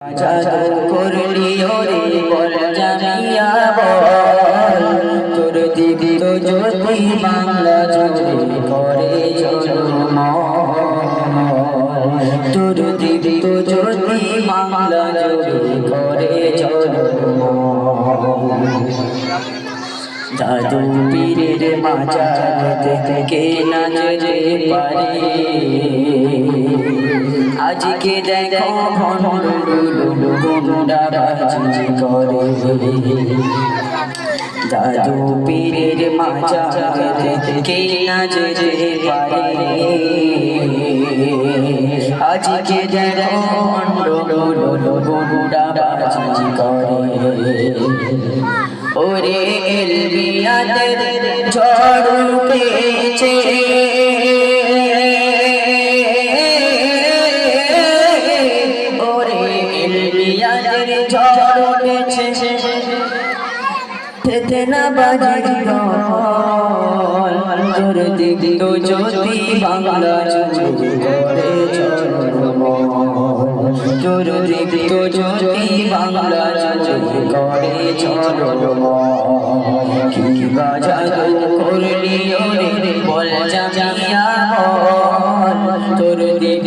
জাদু করলি ওরে বল জামিয়া বল। তোর দিদি তো জ্যোতি বাংলা জুড়ে করে তোর দিদি তো জ্যোতি বাংলা জুড়ে করে জাদু পীরের মাজার থেকে না যেতে পারে। আজকে দেখো ভণ্ডগুলো গুন্ডাবাজি করে জাদু পীরের মাজার থেকে না যেতে পারে আজকে দেখো ভণ্ডগুলো গুন্ডাবাজি করে। ওরে এলবিয়াদের ঝড় উঠেছে। বাজি গল তোর দিক জ্যোতি বাংলা তোর দিক জ্যোতি বাংলা করে কি বাজাদু করলি বল জামিয়া তোর দিক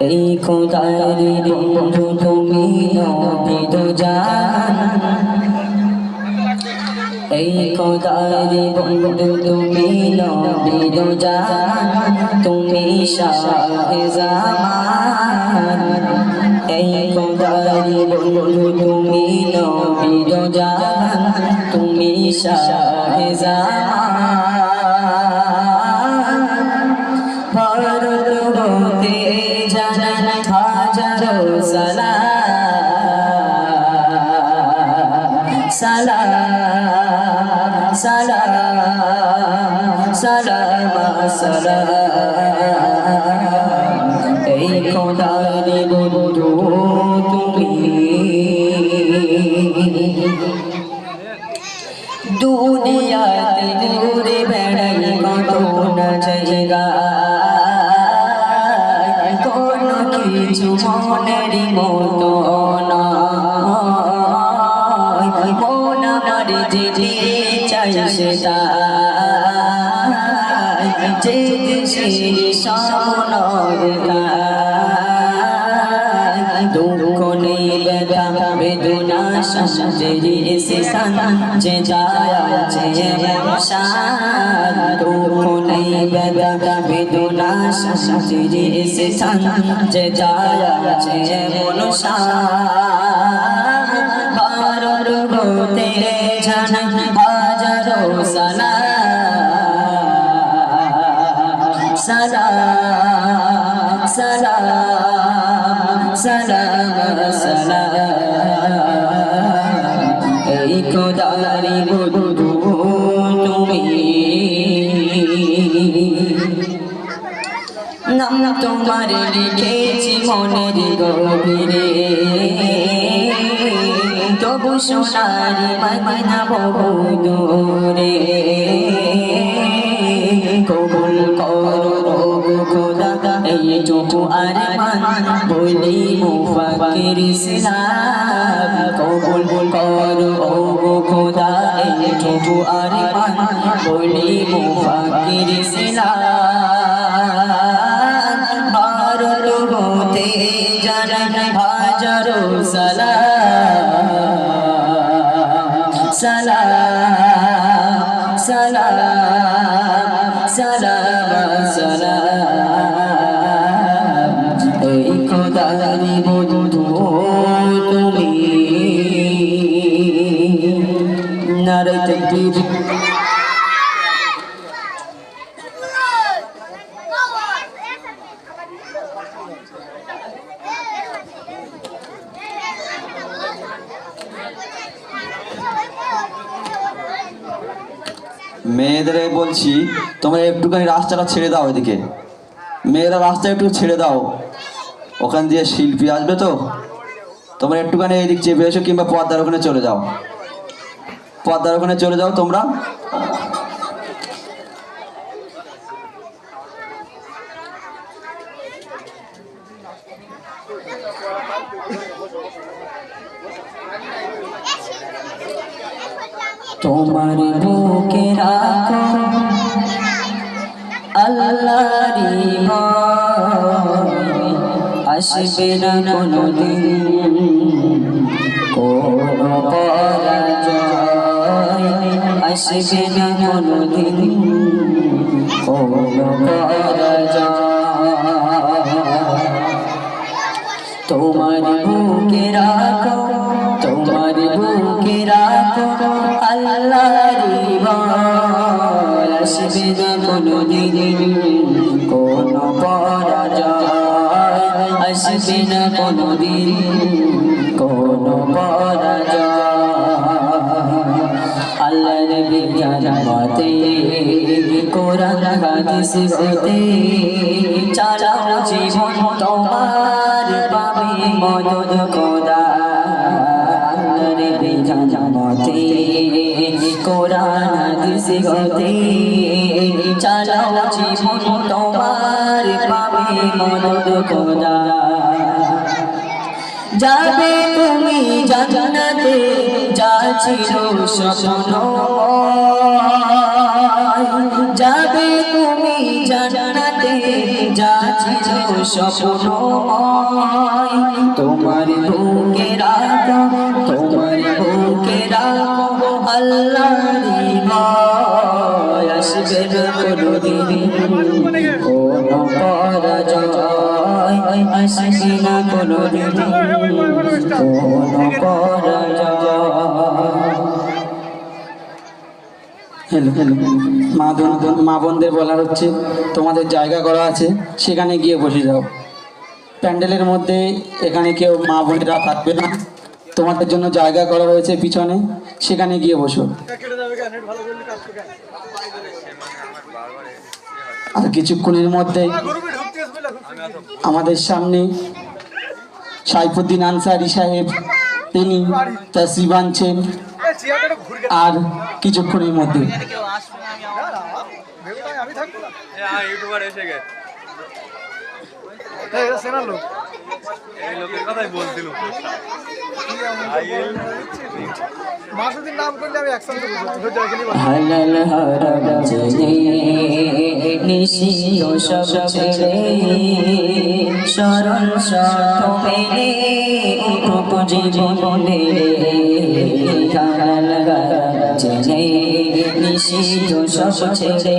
এই খোদার বন্ধু তুমি নবী তো জান। এই খোদার বন্ধু তুমি নবী তো জান। তুমি শাহে জামান। এই খোদার বন্ধু তুমি নবী তো তুমি শাহে সালাম সালাম এই খোদারি বন্ধু, তুমি। দুনিয়াতে ঘুরে বেড়াই কত না জায়গা। কোন কিছু মনের মতো যে দেশের দুঃখ নেই ব্যথা বেদনা সান যে যায় দুঃখ নেই ব্যথা বেদনা সান যে যায় আছে খোদারি বন্ধু তুমি। নাম তোমার লিখেছি মনের গভীরে। তবু সোনারি মদিনা বহু দূরে। কবুল করো খোদা এইটুকু আর মান বলি মুফাকির ইসলাম। কবুল এইটুকু আর মান বলি মুফাকির ইসলাম ভারত হতে জানান হাজারো সালাম। সালাম সালাম সালাম সালাম। সালাম এই খোদারি মেয়েদের বলছি তোমরা একটুখানি রাস্তাটা ছেড়ে দাও এদিকে। মেয়েরা রাস্তা একটু ছেড়ে দাও। ওখান দিয়ে শিল্পী আসবে তো। তোমরা একটুখানি এদিক চেপে এসো কিংবা পর্দার ওখানে চলে যাও। পর্দার ওখানে চলে যাও তোমরা। তোমার আল্লাহরি আসবে না কোনো দিন কোনো আসবে না কোনো দিন কোনো পরাজয়। তোমার বুকে রাখো, তোমার বুকে রাখো আল্লাহরি আসবে না কোনো দিন আসবে না কোনো দিন কোনো আল্লাহর বিজ্ঞান কোরআন, হাদিস চালাও জীবন তোমার পাবে মদদ খোদা। আল্লাহর বিজ্ঞান কোরআন চালাও জীবন তোমার পাবে মদদ খোদা। যাবে তুমি জান্নাতে যা ছিল স্বপ্ন যাবে তুমি জান্নাতে যা স্বপ্ন তোমার বুকে রাখো, তোমার বুকে রাখো, আল্লাহর ভয় আসবে না কোনোদিন আসবে না কোনো হ্যালো হ্যালো মা মা বোনদের বলা হচ্ছে তোমাদের জায়গা করা আছে সেখানে গিয়ে বসে যাও। প্যান্ডেলের মধ্যে এখানে কেউ মা বোনেরা থাকবে না। তোমাদের জন্য জায়গা করা হয়েছে পিছনে সেখানে গিয়ে বসো। আর কিছুক্ষণের মধ্যে আমাদের সামনে সাইফুদ্দিন আনসারি সাহেব তিনি তসরিফ আনছেন আর কিছুক্ষণের মধ্যে। কথাই বলছিল। মাসুদ্দিন নাম করলে আমি একসঙ্গে হালাল হারাম জেনে নিশি ও সব ছেড়ে সরল শর্ত মেনে উঠুক জীবনে। হালাল হারাম জেনে নিশি সব ছেড়ে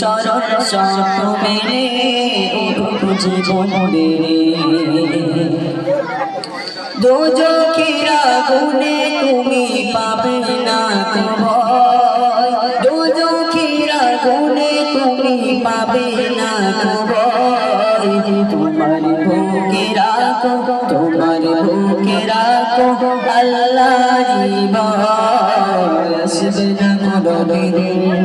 সরল শর্ত মেনে উঠুক জীবনে। দোজখের আগুনে তুমি পাবে না ভয় দোজখের আগুনে তুমি পাবে না ভয় তোমার বুকে রাখো, তোমার বুকে রাখো, আল্লাহর ভয় আসবে না কোনোদিন